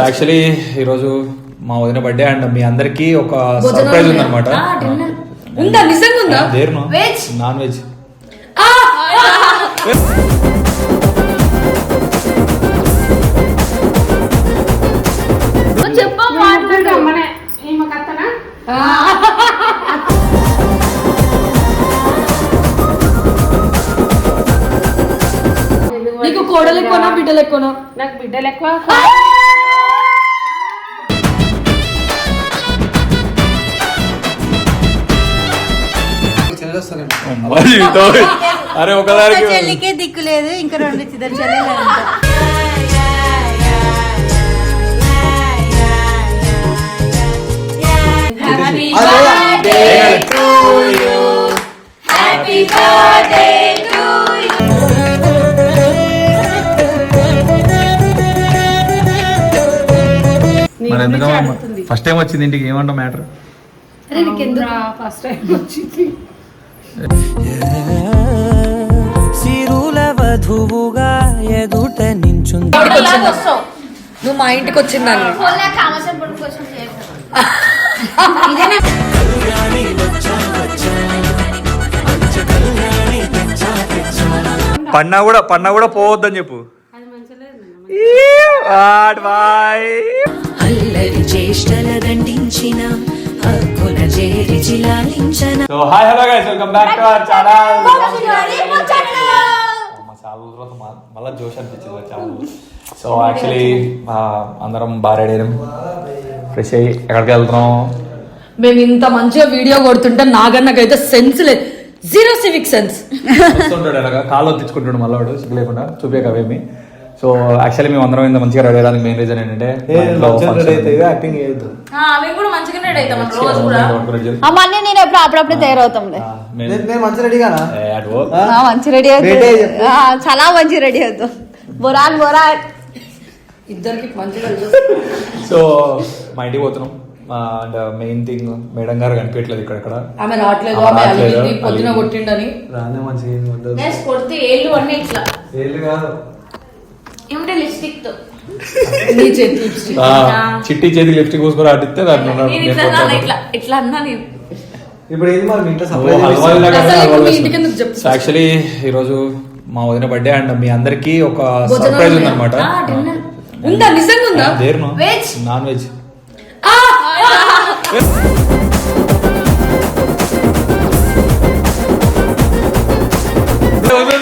Actually ఈరోజు మా వదిన బర్త్డే అండ్ మీ అందరికి ఒక సర్ప్రైజ్ ఉందన్నమాట. ఉందా? నిజంగా ఉందా? Veg? నాన్ వెజ్ ఆ! నీకు కోడలు ఎక్కువనా బిడ్డలు ఎక్కువనా నాకు బిడ్డలు ఎక్కువ. అరే ఒకదానికి చెల్లికే దిక్కు లేదు ఇంకా రెండు ఇద్దరు చెల్లెలు మరి ఎందుకమ్మా ఫస్ట్ టైం వచ్చింది ఇంటికి ఏమంటావు మ్యాటర్ అరే నీకెందుకు ఫస్ట్ టైం వచ్చింది. సిరుల వధువుగా ఎదుట నించుంది. నువ్వు మా ఇంటికి వచ్చిందాన్ని పన్నా కూడా పన్నా కూడా పోవద్దని చెప్పు. అల్లరి చేష్టల దండించిన హక్కున చేరి చిలాలించన so hi hello guys welcome back to our channel చాలా రోజుల తర్వాత మ- మళ్ళా జోష్ అనిపించింది ఛానల్ సో యాక్చువల్లీ అందరం అయినాం ఫ్రెష్ అయ్యి ఎక్కడికి వెళ్తున్నాం? మేము ఇంత మంచిగా వీడియో కొడుతుంటే నాగన్నకైతే సెన్స్ లేదు జీరో సివిక్ సెన్స్ కాళ్ళు తెచ్చుకుంటాడు మళ్ళీ వాడు. లేకుండా చూపే అవేమి సో యాక్చువల్లీ మేము అందరం ఇంత మంచిగా రెడీ అయ్యడానికి మెయిన్ రీజన్ ఏంటంటే నేను ఎప్పుడు అప్పుడప్పుడు తయారవుతాంలే నేను మంచి మంచి రెడీ. ఆ, చాలా మంచి రెడీ అవుతాం. Boron boron. ఇద్దరికి మంచిగా సో మా ఇంటికి పోతున్నాం. అండ్ మెయిన్ థింగ్ మేడం గారు కనిపించట్లేదు ఇక్కడ ఇక్కడ. ఆమె రావట్లేదు పొద్దున. కొట్టిండని. రానే మంచిగా ఏం ఉండదు. కొడితే ఏళ్ళు అన్నీ ఇట్లా. ఏళ్ళు కాదు. చేతి చిట్టి చేతికి లిప్స్టిక్ పూసుకొని నేను ఇట్లా అన్నా, నేను. ఇప్పుడు ఏంది మరి ఇంట్లో యాక్చువల్లీ ఈరోజు మా వదిన బర్త్డే అండ్ మీ అందరికి ఒక సర్ప్రైజ్? ఉందన్నమాట. ఉందా? నిజంగా ఉందా? Non veg. ఆ!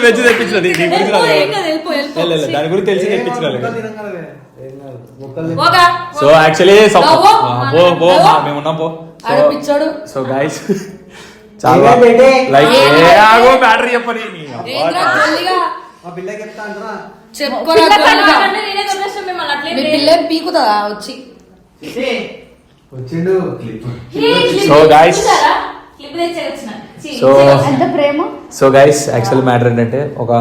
వెజ్ తెప్పించినది దాని గురించి తెలిసి తెప్పించిన పోగా. So actually. పో పో. మేము ఉన్నాం పో. సో గైస్ చాలా? లైక్ ఏం ఏ బేటే? ఆగో బ్యాటరీ చెప్పని పిల్ల పీకుతుందా వచ్చి వచ్చిండు so guys so so guys actual matter ఏంటంటే ఒక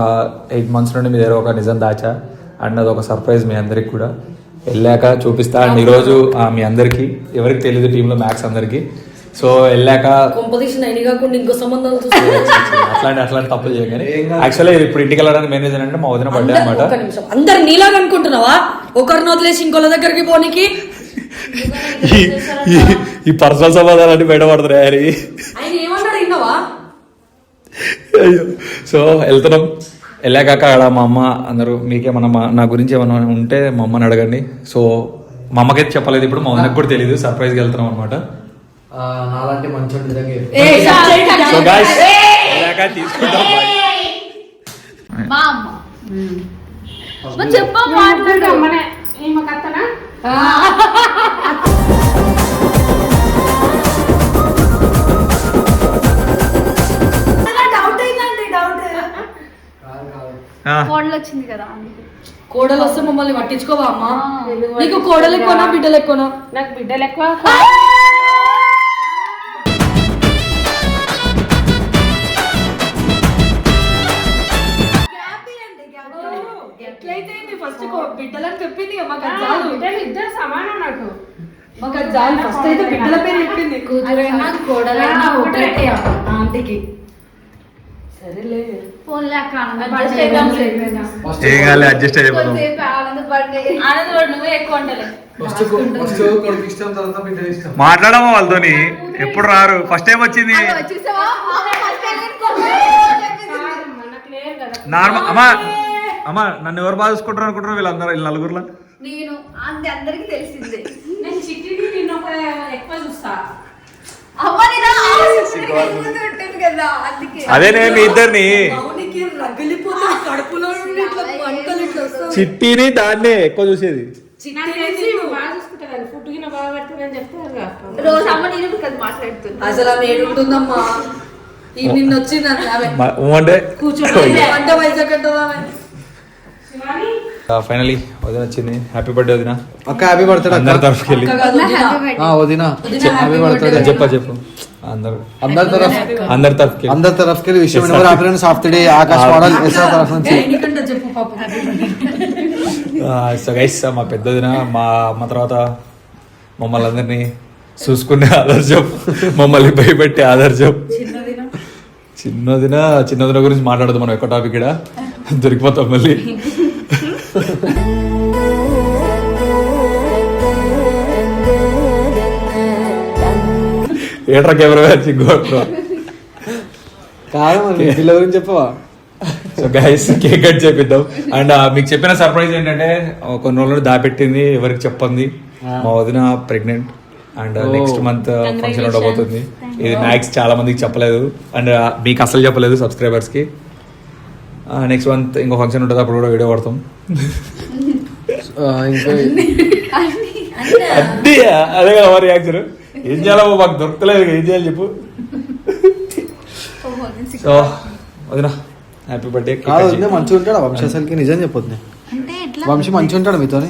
ఎయిట్ మంత్స్ నుండి మీ దగ్గర ఒక నిజం దాచా అండ్ అది ఒక సర్ప్రైజ్ మీ అందరికి కూడా. వెళ్ళాక చూపిస్తా అండ్ ఈరోజు ఆ, మీ అందరికి ఎవరికి తెలియదు టీంలో మ్యాక్స్ అందరికి. సో వెళ్ళాక అయిన కాకుండా ఇంకో సంబంధాలు అట్లాంటి అట్లాంటి తప్పులు చేయగానే. యాక్చువల్లీ ఇప్పుడు ఇంటికి వెళ్ళడానికి మెయిన్ రీజన్ అంటే మా వదిన అందరు- అనమాట అందరు నీలాగా అనుకుంటున్నావా? ఒకరిని వదిలేసి ఇంకోళ్ళ దగ్గరికి పోనీకి ఈ పర్సనల్ సమాధానాన్ని బయటపడుతున్నాయి ఏమన్నాడు విన్నావా? అయ్యో. సో వెళ్తున్నాం. వెళ్ళాక అక్కడ మా అమ్మ అందరూ మీకేమన్నా నా గురించి ఏమన్నా ఉంటే మా అమ్మని అడగండి. సో మా అమ్మకైతే చెప్పలేదు ఇప్పుడు మా అమ్మకి కూడా తెలియదు సర్ప్రైజ్కి వెళ్తున్నాం అనమాట నాలాంటి మంచి తీసుకుంటాం. కోడలు వచ్చింది కదా అందుకే. కోడలు వస్తే మమ్మల్ని పట్టించుకోవా అమ్మా? నీకు కోడలు ఎక్కువనా బిడ్డలు ఎక్కువనా నాకు బిడ్డలు ఎక్కువ మాకు అది చాలు ఫస్ట్ అయితే బిడ్డల పేరు చెప్పింది. కూతురైనా కోడలైనా ఆ, ఒకటే. ఒకటే. ఆంటీకి సరేలే. అడ్జస్ట్ అయిపోతాం ఆనంద నువ్వే ఎక్కువ ఉండాలి మాట్లాడమా వాళ్ళతోని? ఎప్పుడు రారు? ఫస్ట్ టైం వచ్చింది? చూసావా మనకు లేదు కదా. నార్మల్ అమ్మా అమ్మా నన్ను ఎవరు బాగా చూసుకుంటారు అనుకుంటారు వీళ్ళందరూ వీళ్ళ నలుగురులో? నేను అంతే అందరికి తెలిసిందే. నేను చిట్టిని నిన్న ఒక ఎక్కువ చూస్తా. అదే నేను మీ ఇద్దరిని. చిట్టిని దాన్నే ఎక్కువ చూసేది. అసలు ఆమె ఏడుంటుందమ్మా ఈ నిన్న వచ్చింది ఆమె. మ- ఊ అంటే కూర్చోండి అంటే ఫైనలీ వదిన వచ్చింది. హ్యాపీ బర్త్డే వదిన. అక్క హ్యాపీ బర్త్డే అందరి తరఫుకి వెళ్ళి. వదినా. Happy birthday. చెప్ప. చెప్పు అందరు. అందరి తరఫు అందరి తరఫుకి అందరి తరఫుకి విషయం number happy friends of day Akash model SR తరఫు నుంచి. ఎందుకంటే చెప్పు పాప. సో గైస్ మా పెద్దదిన మా అమ్మ తర్వాత మమ్మల్ని అందరినీ చూసుకునే ఆదర్శం మమ్మల్ని భయపెట్టే ఆదర్శం చిన్నదిన. చిన్నదిన గురించి మాట్లాడదు మనం ఎక్కువ టాపిక్ ఇక్కడ దొరికిపోతాం మళ్ళీ. ఏట్రా కెమెరా వచ్చి గోట్రో కాదు మరి మీ పిల్ల గురించి చెప్పవా? సో గైస్ కేక్ కట్ చేపిద్దాం. అండ్ మీకు చెప్పిన సర్ప్రైజ్ ఏంటంటే కొన్ని రోజులు దాపెట్టింది ఎవరికి చెప్పంది. మా వదిన pregnant and next month function ఉండబోతుంది. ఇది మ్యాక్స్ చాలా మందికి చెప్పలేదు. అండ్ మీకు అసలు చెప్పలేదు సబ్స్క్రైబర్స్కి. నెక్స్ట్ మంత్ ఇంకో ఫంక్షన్ ఉంటుంది అప్పుడు కూడా వీడియో పడతాం ఇంకా అదే అదే కదా మరి రియాక్షన్ ఏం చేయాలో మాకు దొరకలేదు ఏం చేయాలి చెప్పు. సో వదిన హ్యాపీ బర్త్డే కాదు మంచిగా ఉంటాడా? వంశీ అసలుకి నిజం చెప్పొద్దు వంశీ మంచిగా ఉంటాడు మీతోని?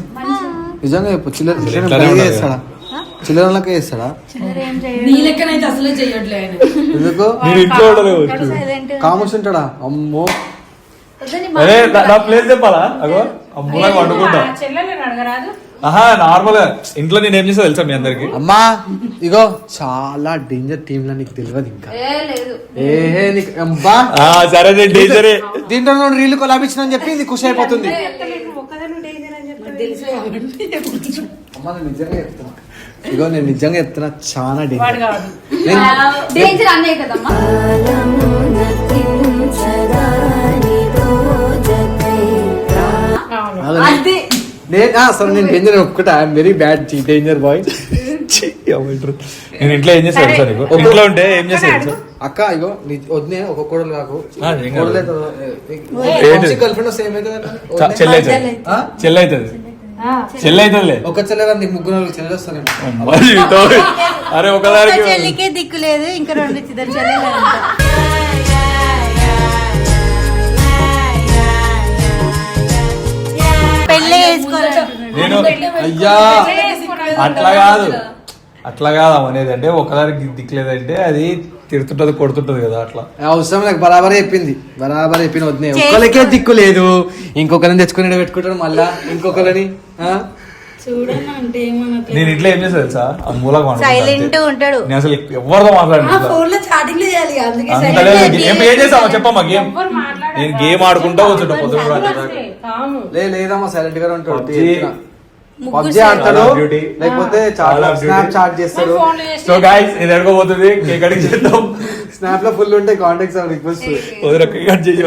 నిజంగా చెప్పు చిల్లర అసలు చిల్లర చేస్తాడా? చేస్తాడా? ఎందుకు? కామర్స్ ఉంటాడా? అమ్మో. అరే నా- ప్లేస్ చెప్పాలా? అగో అమ్ములా వండుకుంటా. ఆహా నార్మల్గా ఇంట్లో నేను ఏం చేస్తా తెలుసా మీ అందరికి? అమ్మా ఇగో చాలా డేంజర్ టీమ్ లా నీకు తెలియదు ఇంకా. ఏ లేదు. ఏ నీకు అబ్బా. ఆ సరే నేను డేంజరే దీంట్లో నువ్వు రీల్ కొలాబిచ్చిన అని చెప్పి ఇది ఖుషి అయిపోతుంది. అమ్మా నేను నిజంగా చెప్తున్నా. ఇగో నేను నిజంగా చెప్తున్నా చాలా డేంజర్ డేంజర్ అన్నే కదమ్మా? నేను- అది. నేను ఆ, సరే నేను డేంజర్ ఒప్పుకుంటా I'm very bad danger boy నేను ఇంట్లో ఏం తెలుసా నీకు ఇంట్లో ఉంటే ఏం తెలుసా అక్క ఇగో నీ వదినే ఒక కోడలు కాకు గర్ల్ ఫ్రెండ్ చ- చెల్లి అవుతుంది. చెల్లి అవుతుంది. చెల్లి అవుతుందిలే. ఒక చెల్లె నీకు ముగ్గురు నాలుగు చెల్లెలు వస్తాను. అరే ఒకదానికి దిక్కు లేదు ఇంకా రెండు చెల్లెలు పెళ్ళి నేను అయ్యా అట్లా కాదు. అట్లా కాదు అనేది అంటే ఒకదానికి దిక్కులేదంటే అది తిడుతుంటది కొడుతుంటది కదా అట్లా. అవసరం నాకు బరాబర్ చెప్పింది. బరాబర్ చెప్పిన వద్దే ఒక్కరికే దిక్కు లేదు. ఇంకొకరిని తెచ్చుకుని పెట్టుకుంటాడు మళ్ళా. ఇంకొకరిని నేను ఇంట్లో ఏం చేస్తా తెలుసా? ఆ Silent అంతే. ఉంటాడు. నేను అసలు ఎవరితో మాట్లాడిన ఫోన్లో చాటింగ్ చేయాలి అందుకే అంత లేదు. ఏం ఏం చేస్తావా చెప్పమ్మా గేమ్. నేను గేమ్ ఆడుకుంటా కూర్చుంటా పొద్దున కూడా అట్లా. అవును లే లేదమ్మా సైలెంట్గా ఉంటాడు. పబ్జి. ఆడతాడు. లేకపోతే. స్నాప్ చాట్ చేస్తాడు. చేసి సో గాయస్ ఇది కేక్ చేద్దాం. స్నాప్లో ఫుల్ ఉంటాయి కాంటాక్ట్స్ రిక్వెస్ట్ వదిన కేక్ కట్ చేసి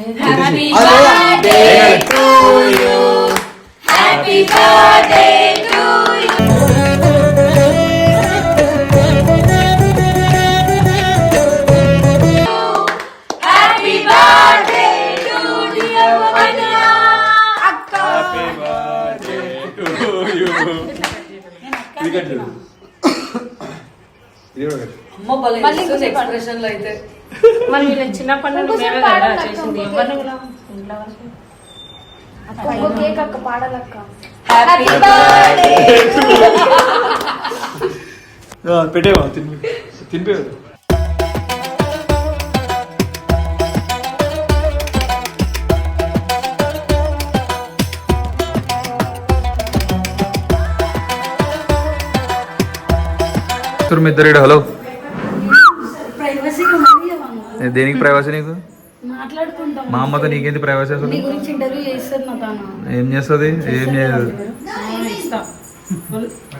వదిన అవ చేయబెట్టు ఏ పాట సాంగ్ పెడదామా హ్యాపీ బర్త్డే రాదా అవును హ్యాపీ అదే. అమ్మ భలే ఇస్తుంది ఎక్స్ప్రెషన్లు అయితే మరి చిన్నప్పటి నుండి మేమే కదా చేసింది. ఎవరిని కూడా ఇంట్లో వరకు. ఇంకో కేక్ అక్క పాడాలక్క. హ్యాపీ పెట్టేవా? తిని తినిపేవు? ఇద్దరు హలో. దేనికి ప్రైవసీ నీకు? మాట్లాడుకుంటాం. మా అమ్మతో నీకేంటి ప్రైవసీ అసలు? ఏం చేస్తుంది? ఏం చేయదు. ఇస్తా.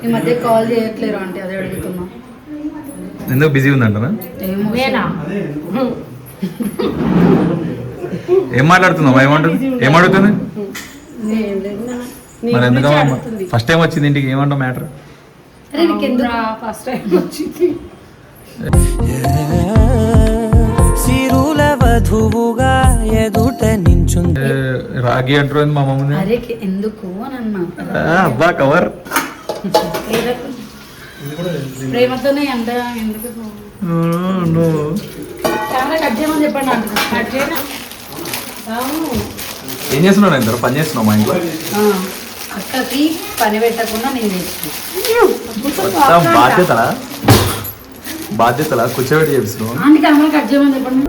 ఈ మధ్య కాల్ చేయట్లేరు అంటే అదే అడుగుతున్నా. ఎందుకు బిజీ ఉందంటనా? ఏం మాట్లాడుతున్నావు? ఏమంటుంది ఏం అడుగుతుంది? ఏం లేదు నా. నీ మరి ఎందుకు గురించి అడుగుతుంది. ఫస్ట్ టైం వచ్చింది ఇంటికి ఏమంటావు మ్యాటర్ ఫస్ట్ టైం వచ్చింది. సిరుల వధువుగా ఎదుట నించుంది. రాగి అంటారు మా మమ్మల్ని అరే ఎందుకు అని అన్నా అబ్బా కవర్. ఏదో- ప్రేమతోనే అంట ఎందుకు? కెమెరా కట్ చేయమని చెప్పండి అంటున్నా. కట్ చేయనా? అవును ఏం చేస్తున్నావు ఇద్దరు పని చేస్తున్నావు మా ఇంట్లో? ఆ, అక్కకి పని పెట్టకుండా నేను మొత్తం బాధ్యతలా కూర్చోబెట్టి చేపిస్తున్నావు? ఆంటీ కెమెరా కట్ చేయమని చెప్పండి.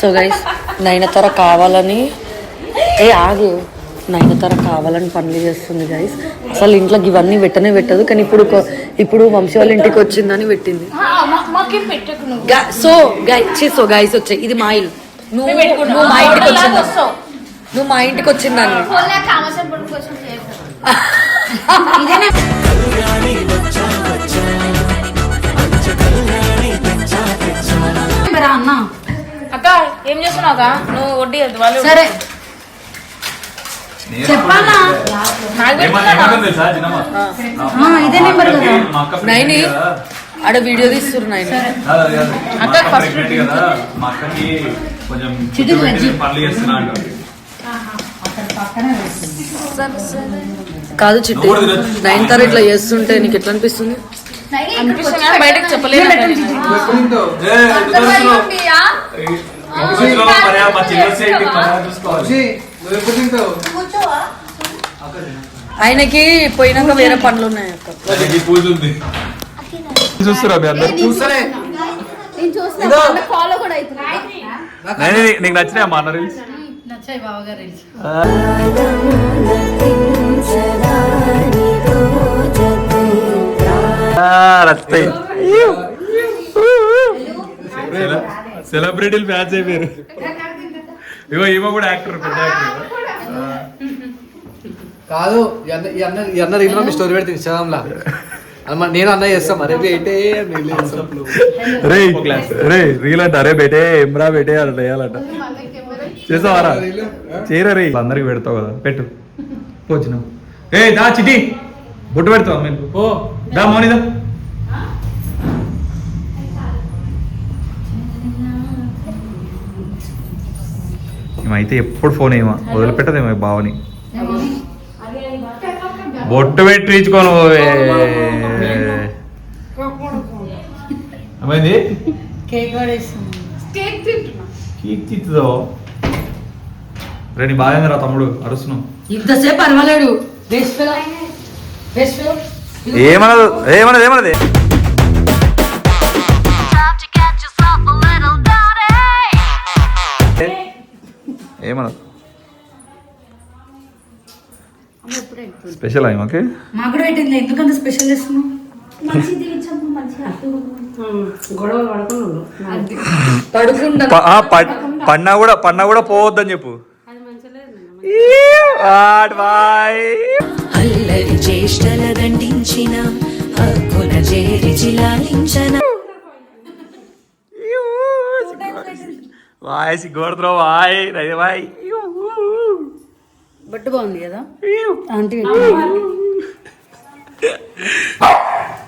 సో గైస్ నయనతార కావాలని ఏ ఆగు. నయనతార కావాలని పనులు చేస్తుంది గైస్ అసలు ఇంట్లో ఇవన్నీ పెట్టనే పెట్టదు కానీ ఇప్పుడు ఇప్పుడు వంశీ వాళ్ళ ఇంటికి వచ్చిందని పెట్టింది. సో గై సో గైస్ వచ్చాయి ఇది మా ఇల్లు. నువ్వు నువ్వు మా ఇంటికి వచ్చిందా నువ్వు మా ఇంటికి వచ్చిందని. అన్న. అక్క ఏం చేస్తున్నావుగా నువ్వు వడ్డీ వాళ్ళు సరే. చెప్పాలా ఇదే నెంబర్ కదా. నైని ఆడ వీడియో తీస్తున్నారు నైని. అక్కకి ఫస్ట్ మా అక్కకి కొంచెం చిటి వెజ్జి. పనులు చేస్తున్నా అంటారు కాదు చిట్టి. నయనతార ఇట్లా చేస్తుంటే నీకు ఎట్లా అనిపిస్తుంది? బయటకు చెప్పలేదు ఆయనకి పోయినాక వేరే పనులు ఉన్నాయి చూస్తురా నేను నీకు? నచ్చినాయి మా అన్న రీల్స్? నచ్చాయి బావగారు నచ్చుతాయి సెలబ్రిటీలు మ్యాచ్ అయిపోయారు. ఇగో ఈమె కూడా యాక్టర్ పెద్ద యాక్టర్ కాదు అన్న రీల్ మీ స్టోరీ పెడితే ఇన్స్టాగ్రామ్లా? అమ్మ నేను అన్న చేస్తాం మరి చేస్తాం. రే రే రీల్ అంట అరే బేటే ఎమ్రా బేటే అలా వేయాలంట చేసావారా చేయరా రే అందరికి పెడతావు కదా పెట్టు. పోచిన ఏ దా చిటి బొట్టు పెడతావు మీరు ఓ దా మౌనిదా. ఏమైతే ఎప్పుడు ఫోన్ ఏమో వదిలిపెట్టదేమో బావని. బొట్టు పెట్టి ఇచ్చుకోను ఏమైంది? కేక్ రేని బాగా రా తమ్ముడు? అరుస్తున్నావు. ఇంతసేపు ఫెలో బెస్ట్ ఏమన్నది స్పెషల్ అయ్యి ఓకే? మాకు పెట్టింది ఎందుకంత స్పెషల్ చేస్తున్నావు? పన్నా కూడా పన్నా కూడా పోవద్దని చెప్పు. అల్లరి చేష్టల దండించిన హక్కున చేరి చిలాలించన. వాయ్ సిగ్గొడుతున్నావు వాయ్ రజ వాయ్ బట్టు బాగుంది కదా? ఆంటీ.